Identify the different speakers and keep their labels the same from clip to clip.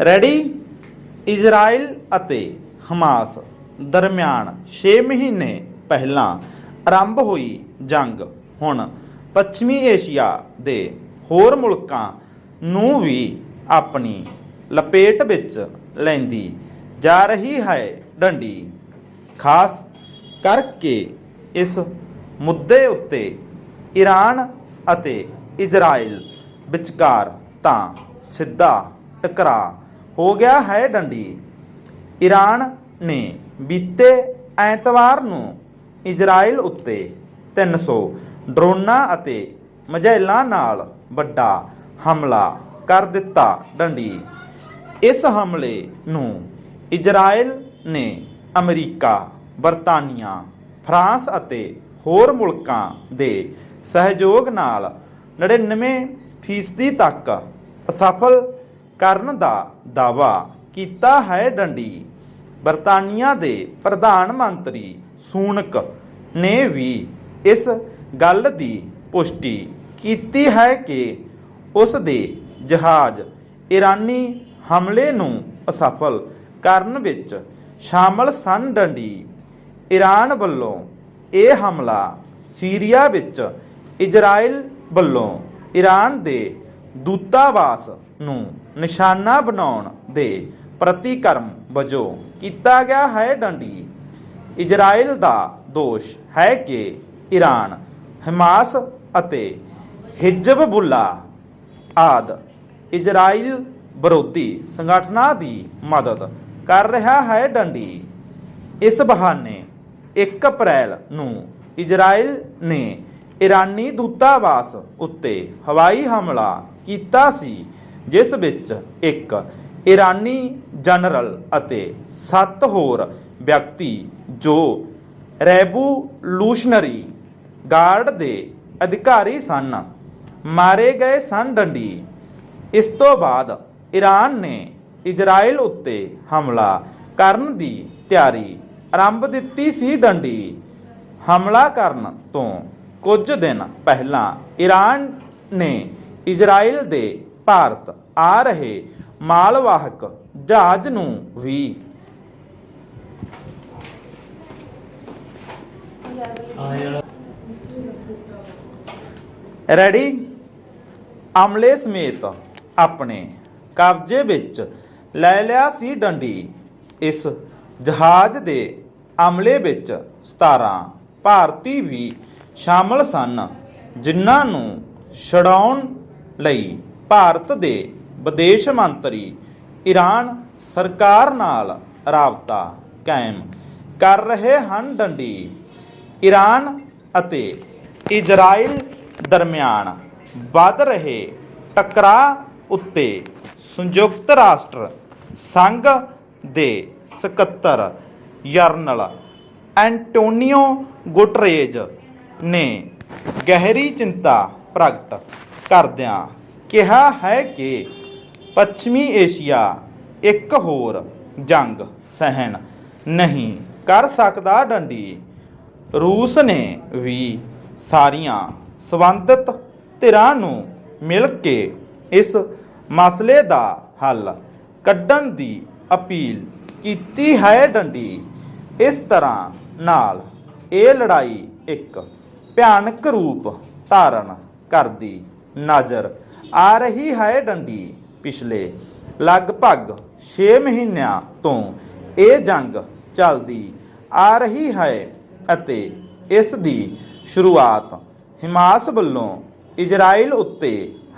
Speaker 1: Ready Israel ਅਤੇ Hamas ਦਰਮਿਆਨ 6 ਮਹੀਨੇ ਪਹਿਲਾਂ ਆਰੰਭ ਹੋਈ ਜੰਗ। ਹੁਣ ਪੱਛਮੀ ਏਸ਼ੀਆ ਦੇ ਹੋਰ ਮੁਲਕਾਂ ਨੂੰ ਵੀ ਆਪਣੀ ਲਪੇਟ ਵਿੱਚ ਲੈਂਦੀ ਜਾ ਰਹੀ ਹੈ ਡੰਡੀ। ਖਾਸ ਕਰਕੇ ਇਸ ਮੁੱਦੇ ਉੱਤੇ ਈਰਾਨ ਅਤੇ ਇਜ਼ਰਾਈਲ ਵਿਚਕਾਰ ਤਾਂ ਸਿੱਧਾ ਟਕਰਾਅ ਹੋ ਗਿਆ ਹੈ ਡੰਡੀ। ਈਰਾਨ ਨੇ ਬੀਤੇ ਐਤਵਾਰ ਨੂੰ ਇਜ਼ਰਾਈਲ ਉੱਤੇ 300 ਡਰੋਨਾਂ ਅਤੇ ਮਜਾਇਲਾਂ ਨਾਲ ਵੱਡਾ ਹਮਲਾ ਕਰ ਦਿੱਤਾ ਡੰਡੀ। ਇਸ ਹਮਲੇ ਨੂੰ ਇਜ਼ਰਾਈਲ ਨੇ ਅਮਰੀਕਾ, ਬਰਤਾਨੀਆ, ਫਰਾਂਸ ਅਤੇ ਹੋਰ ਮੁਲਕਾਂ ਦੇ ਸਹਿਯੋਗ ਨਾਲ 99% ਫੀਸਦੀ ਤੱਕ ਅਸਫਲ ਕਰਨ ਦਾ ਦਾਅਵਾ ਕੀਤਾ ਹੈ ਡੰਡੀ। ਬਰਤਾਨੀਆ ਦੇ ਪ੍ਰਧਾਨ ਮੰਤਰੀ ਸੂਨਕ ਨੇ ਵੀ ਇਸ ਗੱਲ ਦੀ ਪੁਸ਼ਟੀ ਕੀਤੀ ਹੈ ਕਿ ਉਸ ਦੇ ਜਹਾਜ਼ ਈਰਾਨੀ ਹਮਲੇ ਨੂੰ ਅਸਫਲ ਕਰਨ ਵਿੱਚ ਸ਼ਾਮਲ ਸਨ ਡੰਡੀ। ਈਰਾਨ ਵੱਲੋਂ ਇਹ ਹਮਲਾ ਸੀਰੀਆ ਵਿੱਚ ਇਜ਼ਰਾਈਲ ਵੱਲੋਂ ਈਰਾਨ ਦੇ ਦੂਤਾਵਾਸ ਨੂੰ ਨਿਸ਼ਾਨਾ ਬਣਾਉਣ ਦੇ ਪ੍ਰਤੀਕਰਮ ਵਜੋਂ ਕੀਤਾ ਗਿਆ ਹੈ ਡੰਡੀ। ਇਜ਼ਰਾਈਲ ਦਾ ਦੋਸ਼ ਹੈ ਕਿ ਈਰਾਨ ਹਮਾਸ ਅਤੇ ਹਿਜ਼ਬੁੱਲਾ ਆਦ ਇਜ਼ਰਾਈਲ ਵਿਰੋਧੀ ਸੰਗਠਨਾਂ ਦੀ ਮਦਦ ਕਰ ਰਿਹਾ ਹੈ ਡੰਡੀ। ਇਸ ਬਹਾਨੇ 1 ਅਪ੍ਰੈਲ ਨੂੰ ਇਜ਼ਰਾਈਲ ਨੇ ਈਰਾਨੀ ਦੂਤਾਵਾਸ ਉੱਤੇ ਹਵਾਈ ਹਮਲਾ ਕੀਤਾ ਸੀ। ਜਿਸ ਵਿੱਚ ਇੱਕ ਈਰਾਨੀ ਜਨਰਲ ਅਤੇ 7 ਹੋਰ ਵਿਅਕਤੀ ਜੋ ਰੈਵੋਲੂਸ਼ਨਰੀ ਗਾਰਡ ਦੇ ਅਧਿਕਾਰੀ ਸਨ, ਮਾਰੇ ਗਏ ਸਨ ਡੰਡੀ। ਇਸ ਤੋਂ ਬਾਅਦ ਈਰਾਨ ਨੇ ਇਜ਼ਰਾਈਲ ਉੱਤੇ ਹਮਲਾ ਕਰਨ ਦੀ ਤਿਆਰੀ ਆਰੰਭ ਦਿੱਤੀ ਸੀ ਡੰਡੀ। ਹਮਲਾ ਕਰਨ ਤੋਂ ਕੁਝ ਦਿਨ ਪਹਿਲਾਂ ਈਰਾਨ ਨੇ ਇਜ਼ਰਾਈਲ ਦੇ ਭਾਰਤ ਆ ਰਹੇ ਮਾਲਵਾਹਕ ਜਹਾਜ਼ ਨੂੰ ਵੀ। ਰੈਡੀ ਅਮਲੇ ਸਮੇਤ ਆਪਣੇ ਕਬਜ਼ੇ ਵਿੱਚ ਲੈ ਲਿਆ ਸੀ ਡੰਡੀ। ਇਸ ਜਹਾਜ਼ ਦੇ ਅਮਲੇ ਵਿੱਚ 17 ਭਾਰਤੀ ਵੀ ਸ਼ਾਮਲ ਸਨ, ਜਿਨ੍ਹਾਂ ਨੂੰ ਛਡਾਉਣ ਲਈ ਭਾਰਤ ਦੇ ਵਿਦੇਸ਼ ਮੰਤਰੀ ਈਰਾਨ ਸਰਕਾਰ ਨਾਲ ਰਾਬਤਾ ਕਾਇਮ ਕਰ ਰਹੇ ਹਨ ਡੰਡੀ। ਈਰਾਨ ਅਤੇ ਇਜ਼ਰਾਈਲ ਦਰਮਿਆਨ ਵੱਧ ਰਹੇ ਟਕਰਾਅ ਉੱਤੇ ਸੰਯੁਕਤ ਰਾਸ਼ਟਰ ਸੰਘ ਦੇ ਸਕੱਤਰ ਜਰਨਲ ਐਂਟੋਨੀਓ ਗੁਟਰੇਜ ਨੇ ਗਹਿਰੀ ਚਿੰਤਾ ਪ੍ਰਗਟ ਕਰਦਿਆਂ ਕਿਹਾ ਹੈ ਕਿ ਪੱਛਮੀ ਏਸ਼ੀਆ ਇੱਕ ਹੋਰ ਜੰਗ ਸਹਿਣ ਨਹੀਂ ਕਰ ਸਕਦਾ ਡੰਡੀ। ਰੂਸ ਨੇ ਵੀ ਸਾਰੀਆਂ ਸਬੰਧਿਤ ਧਿਰਾਂ ਨੂੰ ਮਿਲ ਕੇ ਇਸ ਮਸਲੇ ਦਾ ਹੱਲ ਕੱਢਣ ਦੀ ਅਪੀਲ ਕੀਤੀ ਹੈ ਡੰਡੀ। ਇਸ ਤਰ੍ਹਾਂ ਨਾਲ ਇਹ ਲੜਾਈ ਇੱਕ ਭਿਆਨਕ ਰੂਪ ਧਾਰਨ ਕਰਦੀ ਨਜ਼ਰ ਆ ਰਹੀ ਹੈ ਡੰਡੀ ਪਿਛਲੇ ਲਗਭਗ 6 ਮਹੀਨਿਆਂ ਤੋਂ ਇਹ ਜੰਗ ਚੱਲਦੀ ਆ ਰਹੀ ਹੈ ਅਤੇ ਇਸ ਦੀ ਸ਼ੁਰੂਆਤ ਹਮਾਸ ਵੱਲੋਂ ਇਜ਼ਰਾਈਲ ਉੱਤੇ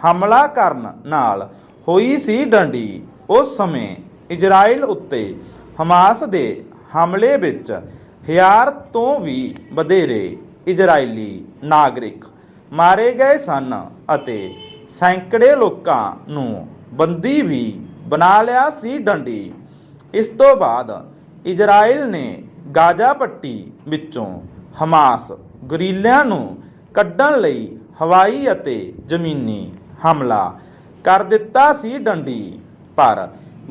Speaker 1: ਹਮਲਾ ਕਰਨ ਨਾਲ ਹੋਈ ਸੀ ਡੰਡੀ। ਉਸ ਸਮੇਂ ਇਜ਼ਰਾਈਲ ਉੱਤੇ ਹਮਾਸ ਦੇ ਹਮਲੇ ਵਿੱਚ ਹਜ਼ਾਰ ਤੋਂ ਵੀ ਵਧੇਰੇ ਇਜ਼ਰਾਈਲੀ ਨਾਗਰਿਕ ਮਾਰੇ ਗਏ ਸਨ ਅਤੇ ਸੈਂਕੜੇ ਲੋਕਾਂ ਨੂੰ ਬੰਦੀ ਵੀ ਬਣਾ ਲਿਆ ਸੀ ਡੰਡੀ। ਇਸ ਤੋਂ ਬਾਅਦ ਇਜ਼ਰਾਈਲ ਨੇ ਗਾਜ਼ਾ ਪੱਟੀ ਵਿੱਚੋਂ ਹਮਾਸ ਗਰੀਲਿਆਂ ਨੂੰ ਕੱਢਣ ਲਈ ਹਵਾਈ ਅਤੇ ਜ਼ਮੀਨੀ ਹਮਲਾ ਕਰ ਦਿੱਤਾ ਸੀ ਡੰਡੀ। ਪਰ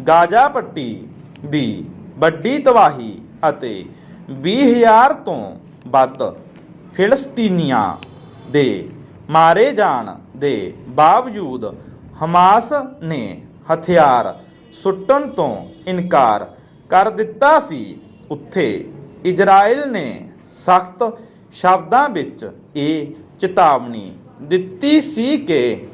Speaker 1: ਗਾਜ਼ਾ ਪੱਟੀ ਦੀ ਵੱਡੀ ਤਬਾਹੀ ਅਤੇ 20000 ਤੋਂ ਵੱਧ ਫਿਲਸਤੀਨੀਆਂ ਦੇ ਮਾਰੇ ਜਾਣ ਦੇ ਬਾਵਜੂਦ ਹਮਾਸ ਨੇ ਹਥਿਆਰ ਸੁੱਟਣ ਤੋਂ ਇਨਕਾਰ ਕਰ ਦਿੱਤਾ ਸੀ। ਉੱਥੇ ਇਜ਼ਰਾਈਲ ਨੇ ਸਖਤ ਸ਼ਬਦਾਂ ਵਿੱਚ ਇਹ ਚੇਤਾਵਨੀ ਦਿੱਤੀ ਸੀ ਕਿ